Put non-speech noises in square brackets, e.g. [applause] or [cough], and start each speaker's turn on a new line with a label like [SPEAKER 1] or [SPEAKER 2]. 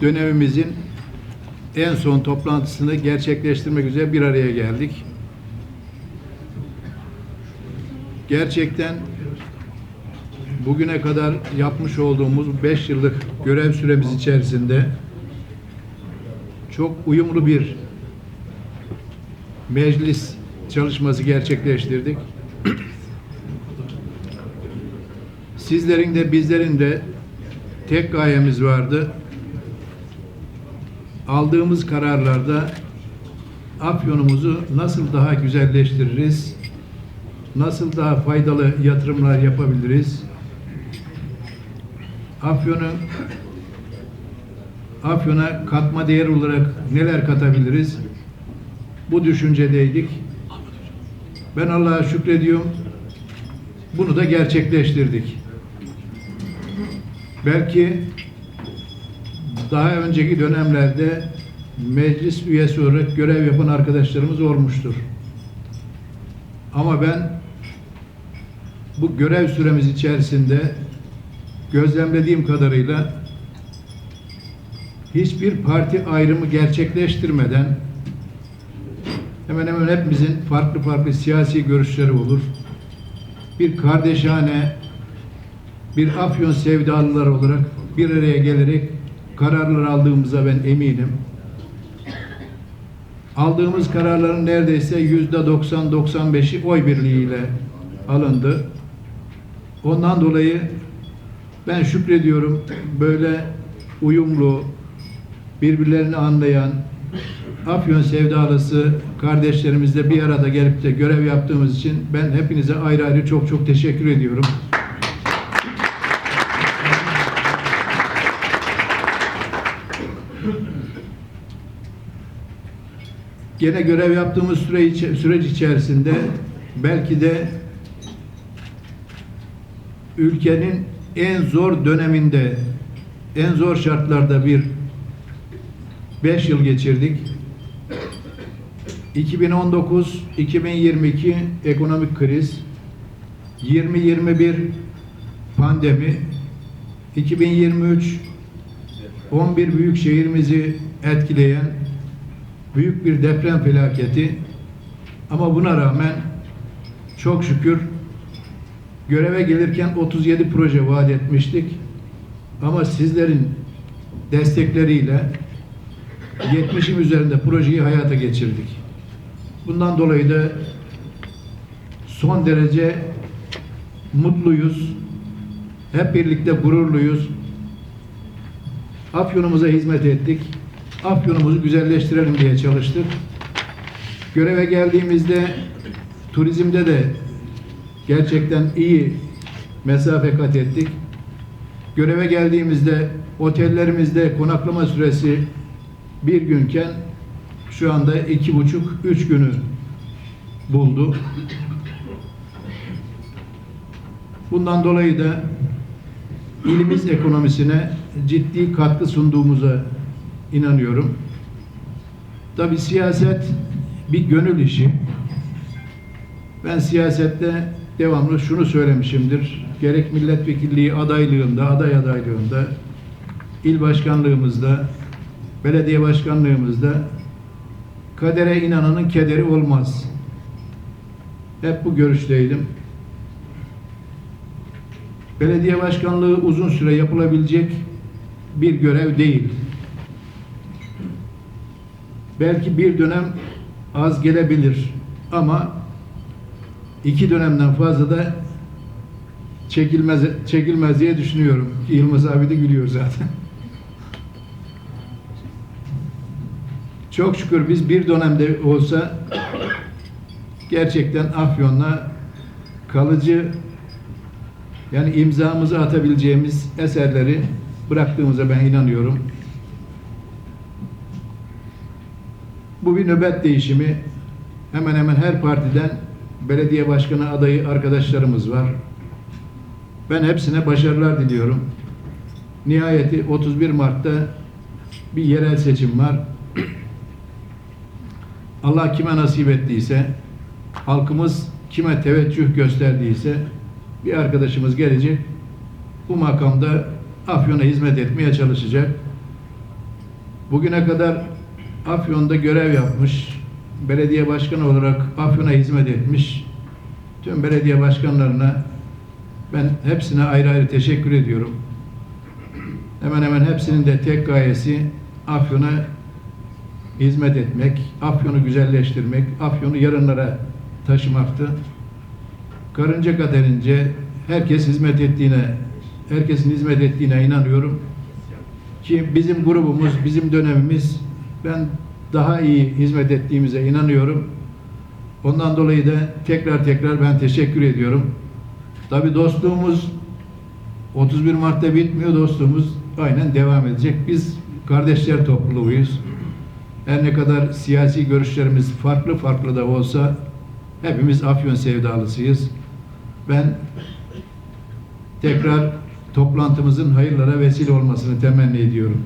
[SPEAKER 1] dönemimizin en son toplantısını gerçekleştirmek üzere bir araya geldik. Gerçekten bugüne kadar yapmış olduğumuz 5 yıllık görev süremiz içerisinde çok uyumlu bir meclis çalışması gerçekleştirdik. Sizlerin de bizlerin de tek gayemiz vardı. Aldığımız kararlarda Afyonumuzu nasıl daha güzelleştiririz? Nasıl daha faydalı yatırımlar yapabiliriz? Afyon'u Afyon'a katma değer olarak neler katabiliriz? Bu düşüncedeydik. Ben Allah'a şükrediyorum. Bunu da gerçekleştirdik. Belki daha önceki dönemlerde meclis üyesi olarak görev yapan arkadaşlarımız olmuştur. Ama ben bu görev süremiz içerisinde gözlemlediğim kadarıyla hiçbir parti ayrımı gerçekleştirmeden hemen hemen hepimizin farklı farklı siyasi görüşleri olur. Bir kardeşane, bir afyon sevdalılar olarak bir araya gelerek kararlar aldığımıza ben eminim. Aldığımız kararların neredeyse yüzde 90-95'i oy birliğiyle alındı. Ondan dolayı ben şükrediyorum böyle uyumlu, birbirlerini anlayan, Afyon sevdalısı kardeşlerimizle bir arada gelip de görev yaptığımız için ben hepinize ayrı ayrı çok çok teşekkür ediyorum. Gene görev yaptığımız süre içe- süreç içerisinde belki de ülkenin en zor döneminde, en zor şartlarda bir 5 yıl geçirdik. 2019-2022 ekonomik kriz, 2021 pandemi, 2023 11 büyük şehrimizi etkileyen büyük bir deprem felaketi ama buna rağmen çok şükür göreve gelirken 37 proje vaat etmiştik. Ama sizlerin destekleriyle 70'in üzerinde projeyi hayata geçirdik. Bundan dolayı da son derece mutluyuz. Hep birlikte gururluyuz. Afyonumuza hizmet ettik. Afyonumuzu güzelleştirelim diye çalıştık. Göreve geldiğimizde turizmde de gerçekten iyi mesafe kat ettik. Göreve geldiğimizde otellerimizde konaklama süresi bir günken şu anda iki buçuk, üç günü buldu. Bundan dolayı da ilimiz ekonomisine ciddi katkı sunduğumuza inanıyorum. Tabi siyaset bir gönül işi. Ben siyasette devamlı şunu söylemişimdir. Gerek milletvekilliği adaylığında, aday adaylığında, il başkanlığımızda, belediye başkanlığımızda kadere inananın kederi olmaz. Hep bu görüşteydim. Belediye başkanlığı uzun süre yapılabilecek bir görev değil. Belki bir dönem az gelebilir ama iki dönemden fazla da çekilmez çekilmez diye düşünüyorum. Yılmaz abi de gülüyor zaten. Çok şükür biz bir dönemde olsa gerçekten Afyon'la kalıcı yani imzamızı atabileceğimiz eserleri bıraktığımıza ben inanıyorum. Bu bir nöbet değişimi. Hemen hemen her partiden belediye başkanı adayı arkadaşlarımız var. Ben hepsine başarılar diliyorum. Nihayeti 31 Mart'ta bir yerel seçim var. [clears throat] Allah kime nasip ettiyse, halkımız kime teveccüh gösterdiyse bir arkadaşımız gelecek. Bu makamda Afyon'a hizmet etmeye çalışacak. Bugüne kadar Afyon'da görev yapmış, belediye başkanı olarak Afyon'a hizmet etmiş tüm belediye başkanlarına ben hepsine ayrı ayrı teşekkür ediyorum. Hemen hemen hepsinin de tek gayesi Afyon'a hizmet etmek, Afyon'u güzelleştirmek, Afyon'u yarınlara taşımaktı. Karınca kaderince herkes hizmet ettiğine, herkesin hizmet ettiğine inanıyorum. Ki bizim grubumuz, bizim dönemimiz ben daha iyi hizmet ettiğimize inanıyorum. Ondan dolayı da tekrar tekrar ben teşekkür ediyorum. Tabii dostluğumuz 31 Mart'ta bitmiyor, dostluğumuz aynen devam edecek. Biz kardeşler topluluğuyuz. Her ne kadar siyasi görüşlerimiz farklı farklı da olsa hepimiz Afyon sevdalısıyız. Ben tekrar toplantımızın hayırlara vesile olmasını temenni ediyorum.